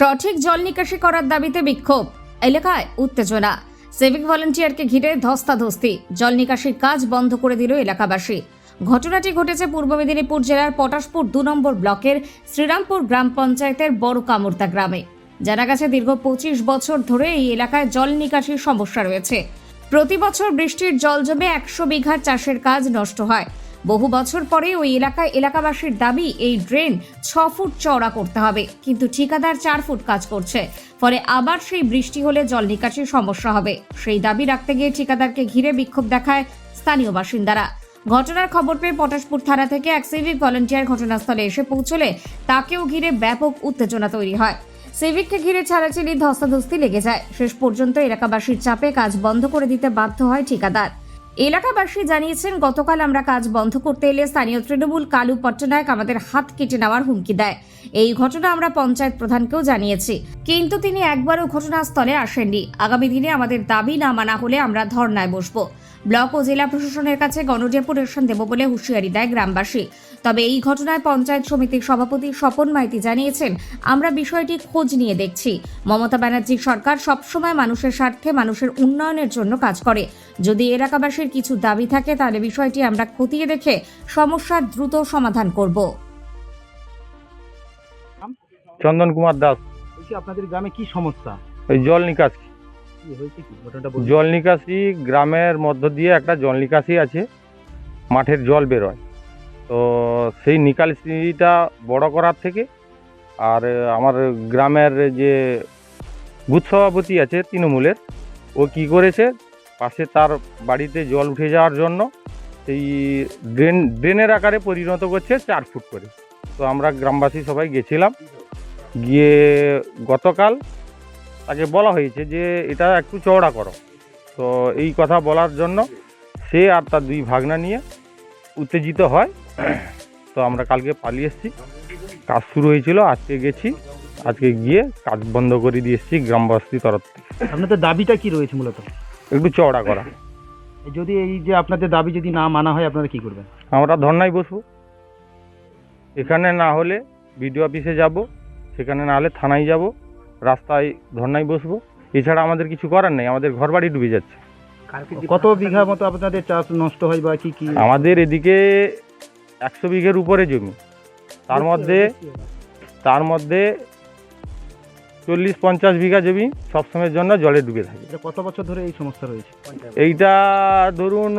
সঠিক জল নিকাশি করার দাবিতে বিক্ষোভ। এলাকায় উত্তেজনা। সিভিক ভলেন্টিয়ারকে ঘিরে ধস্তাধস্তি। জল নিকাশির কাজ বন্ধ করে দিল এলাকাবাসী। ঘটনাটি ঘটেছে পূর্ব মেদিনীপুর জেলার পটাশপুর দু নম্বর ব্লকের শ্রীরামপুর গ্রাম পঞ্চায়েতের বড় কামুরতা গ্রামে। জানা গেছে, দীর্ঘ পঁচিশ বছর ধরে এই এলাকায় জল নিকাশির সমস্যা রয়েছে। প্রতি বছর বৃষ্টির জল জমে একশো বিঘার চাষের কাজ নষ্ট হয়। বহু বছর পরে ওই এলাকায় এলাকাবাসীর দাবি, এই ড্রেন ছ ফুট চওড়া করতে হবে। কিন্তু ঠিকাদার চার ফুট কাজ করছে। ফলে আবার সেই বৃষ্টি হলে জল নিকাশির সমস্যা হবে। সেই দাবি রাখতে গিয়ে ঠিকাদারকে ঘিরে বিক্ষোভ দেখায় স্থানীয় বাসিন্দারা। ঘটনার খবর পেয়ে পটাশপুর থানা থেকে এক সিভিক ভলেন্টিয়ার ঘটনাস্থলে এসে পৌঁছলে তাকেও ঘিরে ব্যাপক উত্তেজনা তৈরি হয়। সিভিককে ঘিরে ছাড়াছাড়ি ধস্তাধস্তি লেগে যায়। শেষ পর্যন্ত এলাকাবাসীর চাপে কাজ বন্ধ করে দিতে বাধ্য হয় ঠিকাদার। এলাকাবাসী জানিয়েছেন, গতকাল আমরা কাজ বন্ধ করতে এলে স্থানীয় তৃণমূল কালু পট্টনায়ক আমাদের হাত কেটে নেওয়ার হুমকি দেয়। এই ঘটনা আমরা পঞ্চায়েত প্রধানকেও জানিয়েছি। কিন্তু তিনি একবারও ঘটনাস্থলে আসেননি। আগামী দিনে আমাদের দাবি না মানা হলে আমরা ধর্নায় বসব। ব্লক ও জেলা প্রশাসনের কাছে গণডেপুটেশন দেব বলে হুঁশিয়ারি দেয় গ্রামবাসী। তবে এই ঘটনায় পঞ্চায়েত সমিতির সভাপতি স্বপন মাইতি জানিয়েছেন আমরা বিষয়টি খোঁজ নিয়ে দেখছি। মমতা ব্যানার্জির সরকার সবসময় মানুষের স্বার্থে মানুষের উন্নয়নের জন্য কাজ করে। যদি এলাকাবাসীর কিছু দাবি থাকে তাহলে বিষয়টি আমরা খতিয়ে দেখে সমস্যার দ্রুত সমাধান করব। চন্দন কুমার দাস। বলছি আপনাদের গ্রামে কি সমস্যা? ওই জল নিকাশি। কি হয়েছে কি? ঘটনাটা বলুন। জল নিকাশি গ্রামের মধ্য দিয়ে একটা জল নিকাশি আছে মাঠের জল বেরোয়। তো সেই নিকাল নিকাশিটা বড় করার থেকে আর আমার গ্রামের যে বুথ সভাপতি আছে তৃণমূলের, ও কি করেছে? পাশে তার বাড়িতে জল উঠে যাওয়ার জন্য সেই ড্রেন, ড্রেনের আকারে পরিণত করছে চার ফুট করে। তো আমরা গ্রামবাসী সবাই গেছিলাম। গিয়ে গতকাল তাকে বলা হয়েছে যে, এটা একটু চওড়া করো। তো এই কথা বলার জন্য সে আর তার দুই ভাগনা নিয়ে উত্তেজিত হয়। তো আমরা কালকে পালিয়ে এসেছি। কাজ শুরু হয়েছিল আজকে গেছি। আজকে গিয়ে কাজ বন্ধ করে দিয়ে এসেছি গ্রামবাসী তরফ থেকে। আপনাদের দাবিটা কি রয়েছে মূলত? একটু চওড়া করা। যদি এই যে আপনাদের দাবি যদি না মানা হয় আপনারা কি করবেন? আমরা ধর্নায় বসবো। এখানে না হলে বিডিও অফিসে যাব সেখানে না হলে থানায় যাব রাস্তায় ধর্নায় বসবো। এছাড়া আমাদের কিছু করার নেই আমাদের ঘর বাড়ি ডুবে যাচ্ছে। কত বিঘা মতো আপনাদের চাষ নষ্ট হয় বা কি কি? আমাদের এদিকে একশো বিঘের উপরে জমি। তার মধ্যে তার মধ্যে চল্লিশ পঞ্চাশ বিঘা জমি সবসময়ের জন্য জলে ডুবে থাকে। এটা কত বছর ধরে এই সমস্যা রয়েছে? এইটা ধরুন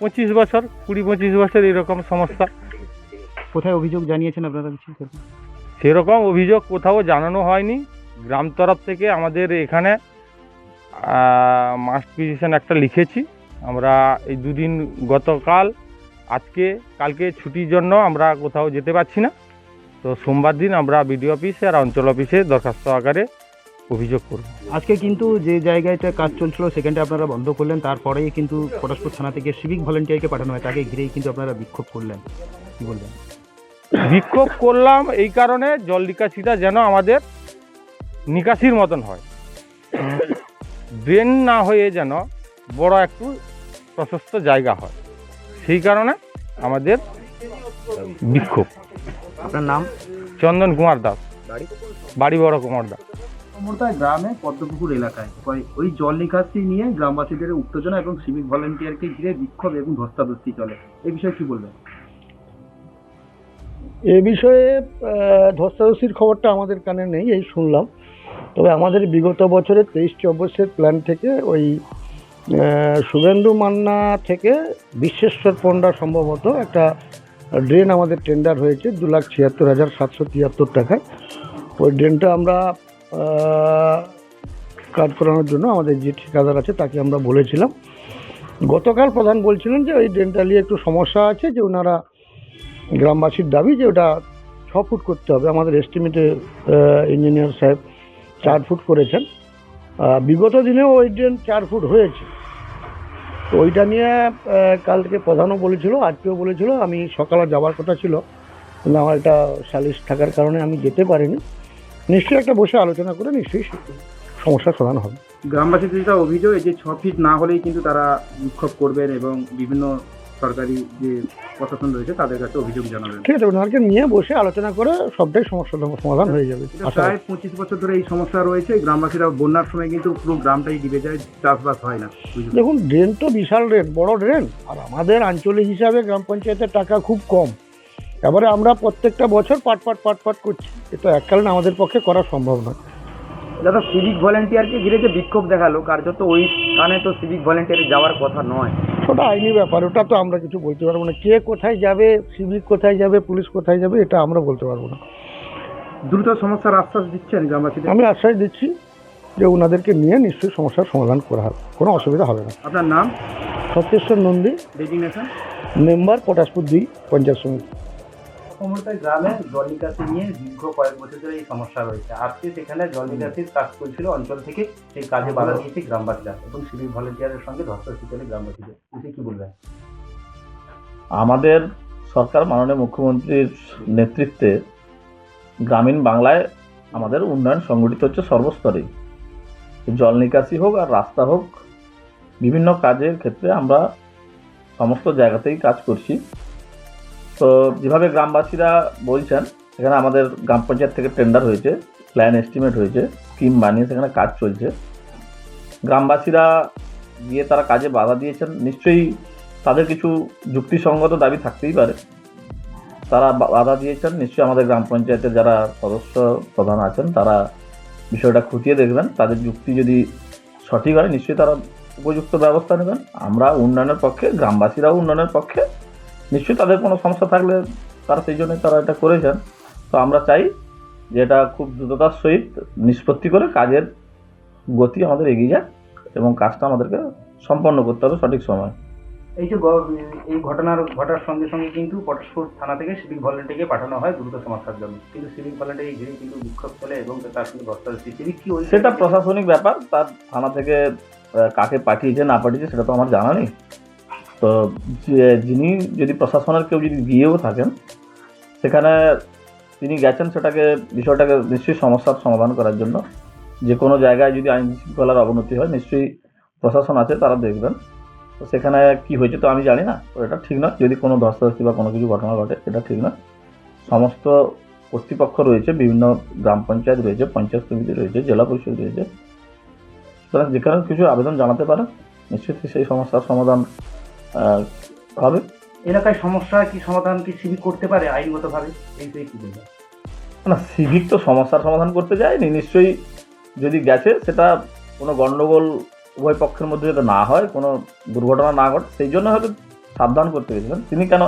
পঁচিশ বছর কুড়ি পঁচিশ বছর এরকম সমস্যা। কোথায় অভিযোগ জানিয়েছেন আপনারা সেরকম অভিযোগ কোথাও জানানো হয়নি। গ্রাম তরফ থেকে আমাদের এখানে মাস্ট পিটিশন একটা লিখেছি। আমরা এই দুদিন গতকাল আজকে কালকে ছুটির জন্য আমরা কোথাও যেতে পারছি না। তো সোমবার দিন আমরা বিডিও অফিসে আর অঞ্চল অফিসে দরখাস্ত আকারে অভিযোগ করব। আজকে কিন্তু যে জায়গাটা কাজ চলছিল সেখানটা আপনারা বন্ধ করলেন। তারপরেই কিন্তু পটাশপুর থানা থেকে সিভিক ভলেন্টিয়ারকে পাঠানো হয়। তাকে ঘিরেই কিন্তু আপনারা বিক্ষোভ করলেন। কি বলবেন? বিক্ষোভ করলাম এই কারণে জল নিকাশিটা যেন আমাদের নিকাশির মতন হয়। ড্রেন না হয়ে যেন বড় একটু প্রশস্ত জায়গা হয়। সেই কারণে আমাদের বিক্ষোভ। আপনার নাম? চন্দন কুমার দাস। বাড়ি? বাড়ি বড় কুমার দাস। সমর্থায় গ্রামে পদ্মপুকুর এলাকায়। ওই- ওই জল নিকাশি নিয়ে গ্রামবাসীদের উত্তেজনা এবং সিভিক ভলেন্টিয়ারকে ঘিরে বিক্ষোভ এবং ধস্তাধস্তি চলে। এই বিষয়ে কি বলবেন? এ বিষয়ে ধস্তাধস্তির খবরটা আমাদের কানে নেই এই শুনলাম। তবে আমাদের বিগত বছরের তেইশ চব্বিশের প্ল্যান থেকে ওই শুভেন্দু মান্না থেকে বিশ্বেশ্বর পণ্ডা সম্ভবত একটা ড্রেন আমাদের টেন্ডার হয়েছে দু লাখ ছিয়াত্তর হাজার সাতশো তিয়াত্তর টাকায়। ওই ড্রেনটা আমরা কাজ করানোর জন্য আমাদের যে ঠিকাদার আছে তাকে আমরা বলেছিলাম। গতকাল প্রধান বলছিলেন যে ওই ড্রেনটা নিয়ে একটু সমস্যা আছে, যে ওনারা গ্রামবাসীর দাবি যে ওটা ছ ফুট করতে হবে। আমাদের এস্টিমেটে ইঞ্জিনিয়ার সাহেব চার ফুট করেছেন। বিগত দিনেও ওই ড্রেন চার ফুট হয়েছে। তো ওইটা নিয়ে কালকে প্রধানও বলেছিল, আজকেও বলেছিল, আমি সকালে যাওয়ার কথা ছিল। কিন্তু আমার একটা সালিশ থাকার কারণে আমি যেতে পারিনি। নিশ্চয়ই একটা বসে আলোচনা করে নিশ্চয়ই সমস্যার সমাধান হবে। গ্রামবাসীদের অভিযোগ, এই যে ছ ফিট না হলেই কিন্তু তারা বিক্ষোভ করবেন এবং বিভিন্ন সরকারি যে প্রশাসন রয়েছে তাদের কাছে অভিযোগ জানাবেন। ঠিক আছে ওনাকে নিয়ে বসে আলোচনা করে সবটাই সমস্যার সমাধান হয়ে যাবে। প্রায় পঁচিশ বছর ধরে এই সমস্যা রয়েছে গ্রামবাসীরা বন্যার সময় কিন্তু পুরো গ্রামটাই ডুবে যায় চাষবাস হয় না। দেখুন ড্রেন তো বিশাল ড্রেন বড় ড্রেন আর আমাদের আঞ্চলিক হিসাবে গ্রাম পঞ্চায়েতের টাকা খুব কম। এবারে আমরা প্রত্যেকটা বছর পাট পাট পাট পাট করছি এটা এককালীন আমাদের পক্ষে করা সম্ভব নয়। দাদা সিভিক ভলেন্টিয়ারকে ঘিরে যে বিক্ষোভ দেখাল কার্যত ওই স্থানে তো সিভিক ভলেন্টিয়ার যাওয়ার কথা নয়। ওটা আইনি ব্যাপার ওটা তো আমরা কিছু বলতে পারব না। কে কোথায় যাবে সিভিক কোথায় যাবে পুলিশ কোথায় যাবে এটা আমরা বলতে পারব না। দ্রুত সমস্যার আশ্বাস দিচ্ছেন গ্রামবাসীদের? আমি আশ্বাস দিচ্ছি যে ওনাদেরকে নিয়ে নিশ্চয়ই সমস্যার সমাধান করা হবে। কোনো অসুবিধা হবে না। আপনার নাম? সত্যেশ্বর নন্দী ডেজিগনেশন? মেম্বার পটাশপুর দুই পঞ্চায়েত সমিতি। সমস্ত গ্রামে জল নিকাশি নিয়ে দীর্ঘ কয়েক বছর ধরে এই সমস্যা রয়েছে। আজকে সেখানে জল নিকাশির কাজ চলছিল অঞ্চল থেকে সেই কাজে বাধা দিয়েছে গ্রামবাসীরা এবং সিভিক ভলেন্টিয়ারের সঙ্গে ধস্তাধস্তি চলে গ্রামবাসীদের। এতে কি বলবেন? আমাদের সরকার মাননীয় মুখ্যমন্ত্রীর নেতৃত্বে গ্রামীণ বাংলায় আমাদের উন্নয়ন সংগঠিত হচ্ছে সর্বস্তরেই জল নিকাশি হোক আর রাস্তা হোক বিভিন্ন কাজের ক্ষেত্রে আমরা সমস্ত জায়গাতেই কাজ করছি। তো যেভাবে গ্রামবাসীরা বলছেন সেখানে আমাদের গ্রাম পঞ্চায়েত থেকে টেন্ডার হয়েছে প্ল্যান এস্টিমেট হয়েছে স্কিম বানিয়ে সেখানে কাজ চলছে। গ্রামবাসীরা গিয়ে তারা কাজে বাধা দিয়েছেন, নিশ্চয়ই তাদের কিছু যুক্তিসঙ্গত দাবি থাকতেই পারে। তারা বাধা দিয়েছেন, নিশ্চয়ই আমাদের গ্রাম পঞ্চায়েতের যারা সদস্য প্রধান আছেন, তারা বিষয়টা খুঁটিয়ে দেখবেন। তাদের যুক্তি যদি সঠিক হয়, নিশ্চয়ই তারা উপযুক্ত ব্যবস্থা নেবেন। আমরা উন্নয়নের পক্ষে, গ্রামবাসীরাও উন্নয়নের পক্ষে নিশ্চয়ই তাদের কোনো সমস্যা থাকলে তারা সেই জন্যই তারা এটা করেছেন। তো আমরা চাই যে এটা খুব দ্রুততার সহিত নিষ্পত্তি করে কাজের গতি আমাদের এগিয়ে যায় এবং কাজটা আমাদেরকে সম্পন্ন করতে হবে সঠিক সময়। এই যে এই ঘটনার ঘটার সঙ্গে সঙ্গে কিন্তু পটাশপুর থানা থেকে সিভিক ভলেন্টিয়ারকে পাঠানো হয় দ্রুত সমস্যার জন্য। কিন্তু সিভিক ভলেন্টিয়ার ঘিরে কিন্তু বিক্ষোভ চলে এবং তার সঙ্গে ধস্তাধস্তি সিভিক কি ওই সেটা প্রশাসনিক ব্যাপার তার থানা থেকে কাকে পাঠিয়েছে না পাঠিয়েছে সেটা তো আমার জানা নেই। তো যে- যিনি যদি প্রশাসনের কেউ যদি গিয়েও থাকেন, সেখানে তিনি গেছেন সেটাকে, বিষয়টাকে নিশ্চয়ই সমস্যার সমাধান করার জন্য। যে কোনো জায়গায় যদি আইন শৃঙ্খলার অবনতি হয়, নিশ্চয়ই প্রশাসন আছে, তারা দেখবেন। তো সেখানে কি হয়েছে তো আমি জানি না, তো এটা ঠিক নয়। যদি কোনো ধস্তাধস্তি বা কোনো কিছু ঘটনা ঘটে, এটা ঠিক নয়। সমস্ত কর্তৃপক্ষ রয়েছে, বিভিন্ন গ্রাম পঞ্চায়েত রয়েছে, পঞ্চায়েত সমিতি রয়েছে, জেলা পরিষদ রয়েছে। সুতরাং যেখানে কিছু আবেদন জানাতে পারে নিশ্চয়ই সেই সমস্যার সমাধান হবে? এলাকায় সমস্যা কি সমাধান কি সিভিক করতে পারে আইনগতভাবে? এই কি বলবেন? না সিভিক তো সমস্যার সমাধান করতে যায়নি। নিশ্চয়ই যদি গেছে সেটা কোনো গণ্ডগোল উভয় পক্ষের মধ্যে যাতে না হয় কোনো দুর্ঘটনা না ঘটে সেই জন্য হয়তো সাবধান করতে গেছিলেন। তিনি কেন